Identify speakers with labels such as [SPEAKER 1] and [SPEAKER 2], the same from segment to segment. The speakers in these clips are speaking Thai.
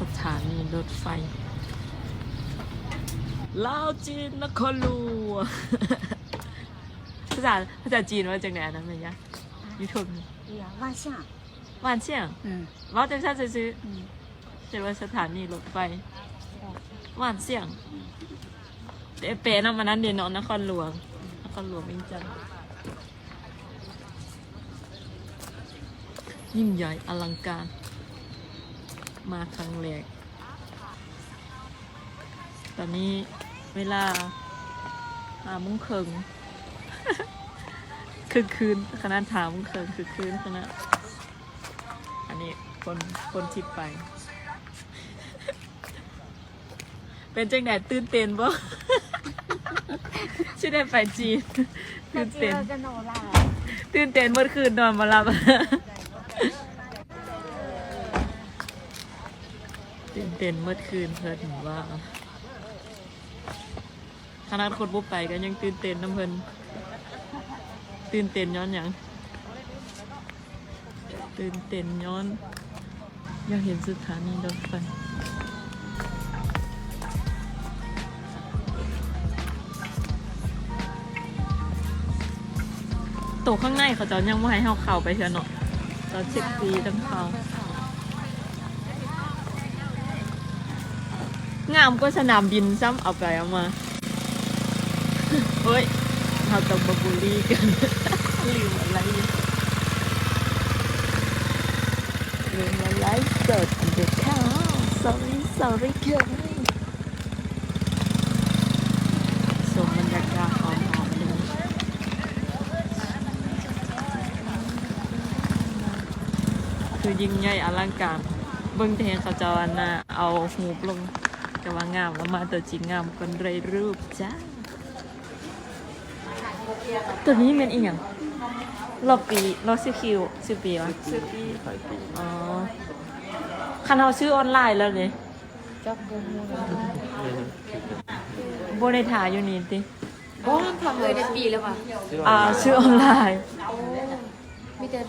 [SPEAKER 1] สถานีรถไฟลาวจีนนครหลวงภาษาภาษาจีนว่าจากไหนนะแม่ยะยูทูบ
[SPEAKER 2] อย่า
[SPEAKER 1] ว่าเชียง
[SPEAKER 2] ว่า
[SPEAKER 1] เชียงว่าจต็ชาติซื้อเจอว่าสถานีรถไฟว่านเสียงเตเปนะมันนั้นเดนอนนครหลวงนครหลวงอินจันยิ่งใหญ่อลังการ มาครั้งแรก ตอนนี้เวลาหามุ้งเคิงคือคืนคณะถามุ้งเคิงคือคืนคณะอันนี้คนคนทิดไป เป็นจังไหนตื่นเต้นบ่ชื่อได้ไปจีนตื่นเต้นตื่นเต้นเมื่อคืนนอนมาหลับ เต้นเมื่อคืนเพิ่นว่าขนาดคนบุไปก็ยังตื่นเต้นน้ำเพิ่นตื่นเต้นย้อนหยังตื่นเต้นย้อนอยากเห็นสถานีรถไฟตะข้างในเขาจะยังไม่ให้เราเข้าไปเชียวเนาะเราเช็คฟรีต้องเขา งามก็สนามบินซ้ำเอาไปเอามาเฮ้ยเราต้องมาบูลี่กันลืมอะไรอยู่ลืมอะไรเสิร์ชเด็กค่ะ sorry sorry เกินสมบรรยากาศหอมๆเลยคือยิ่งใหญ่อลังการ เบิ่งแต่เห็นเขาเจะอันน่ะเอาหูลง ก็ว่างามแล้วมาตัวจริงงามคนไรรูปจ้า ตัวนี้เป็นอีกอย่างรอปีรอบสิบคิวสิปีวะ
[SPEAKER 3] ซื้อที่ขายปี
[SPEAKER 1] อ๋อคันเราซื้อออนไลน์แล้วเนี่ย
[SPEAKER 2] จับบูมู
[SPEAKER 1] โบได้ถ่ายอยู่นี่ติ
[SPEAKER 2] โอ้ทำเลยได้ปีแล้วป่ะ
[SPEAKER 1] อ่าซื้อออนไลน์
[SPEAKER 4] มีแต่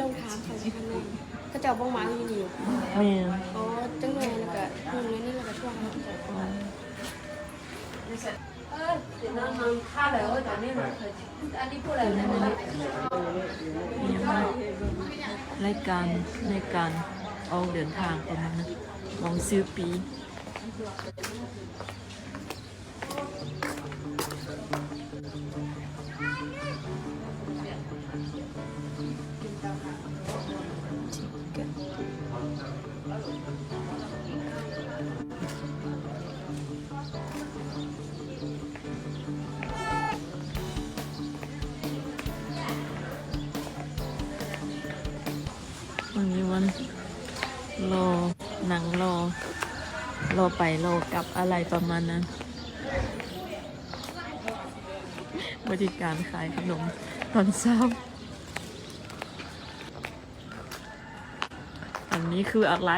[SPEAKER 4] ลงทางของชั้นเลย ก็จะเอาบ้องไม้อยู่นี่
[SPEAKER 1] มี
[SPEAKER 4] อ๋อจังเลยแล้วก็หุ่นเลยนี่แล้วก็ช่วงนั้น
[SPEAKER 1] มีมากรายการในการออกเดินทางประมาณนั้นมองซื้อปี วันนี้วันรอหนังรอรอไปรอกลับอะไรประมาณนั้น บริการขายขนมตอนเช้า นี้คืออะไร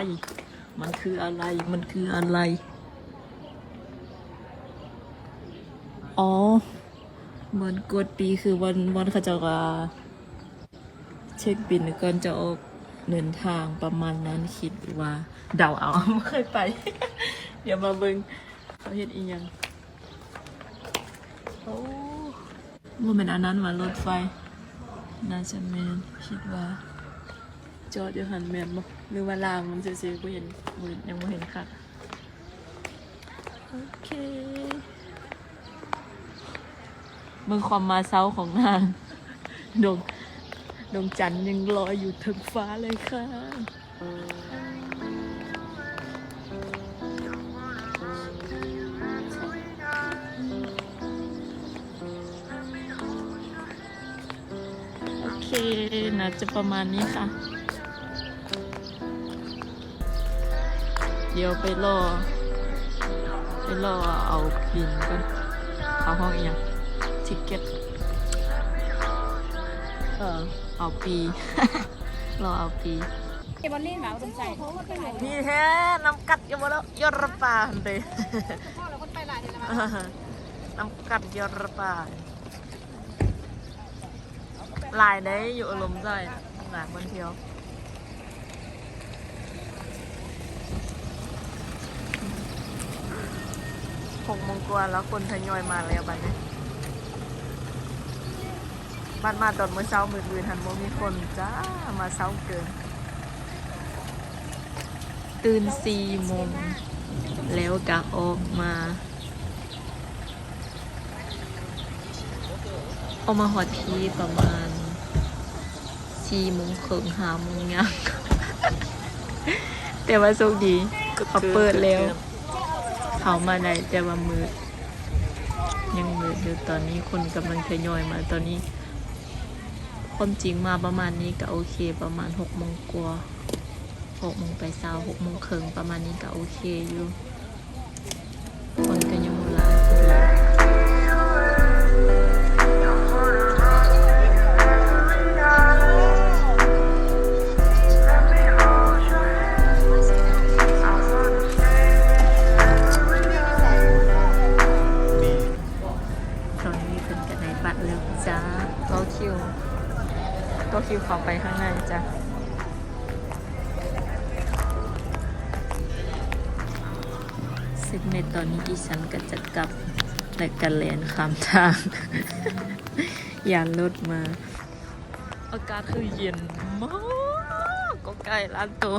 [SPEAKER 1] มันคืออะไร มันคืออะไร อ๋อเหมือนกดปีคือวันวันเขาจะว่าเช็คบินก่อนจะออกเดินทางประมาณนั้นคิดว่า เดาเอาไม่เคยไป เดี๋ยวมาเบิงเขาเห็นอีกยังโอ้ว่าเป็นอันนั้นมารถไฟ น่าจะแมนคิดว่า จอดอยู่หันแมนบ่ หรือว่าลางมันซื่อๆกูเห็นกูยังไม่เห็นค่ะโอเคมืองความมาเซาของนางดวงดวงจันทร์ยังลอยอยู่ถึงฟ้าเลยค่ะโอเคนะจะประมาณนี้ค่ะ เดี๋ยวไปรอไปรอเอาบินกันเอาห้องอีกอย่างทิเก็ตเออเอาปีรอเอาปี
[SPEAKER 4] เก็บบอลเล่นแบบสนใจ
[SPEAKER 1] นี่แท้น้ำกัดอยาบ่แล้วยอดระปาหันเด
[SPEAKER 4] พ่อเราคนไปหลายเดือนแล้ว
[SPEAKER 1] น้ำกัดยอดระปาลายได้อยู่อารมณ์ใจหลายคนเที่ยว หกโมงกว่าแล้วคนทยอยมาแล้วบัดนี้บัดมาตอนเมื่อเช้ามืดมืดทันโมมีคนจ้ามาเช้าเกิน ตื่นสี่โมงแล้วกะออกมา ออกมาหอดทีประมาณสี่โมงครึ่งห้าโมงยังแต่ว่าโชคดีเขาเปิดแล้ว เขามาได้แต่ว่ามืดยังมืดอยู่ตอนนี้คนกำลังทยอยมาตอนนี้ ความจริงมาประมาณนี้ก็โอเค ประมาณหกโมงกว่าหกโมงไปเช้าหกโมงครึ่งประมาณนี้ก็โอเคอยู่คนก็ จ้ะซึ่งในตอนนี้ดิฉันก็จะกลับและกันเลนข้ามทางอย่ารถมา อากาศคือเย็นมาก ก็ใกล้ร้านตัว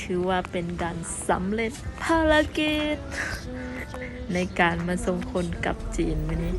[SPEAKER 1] ถือว่าเป็นการสำเร็จภารกิจ ในการมาส่งคนกลับจีนวันนี้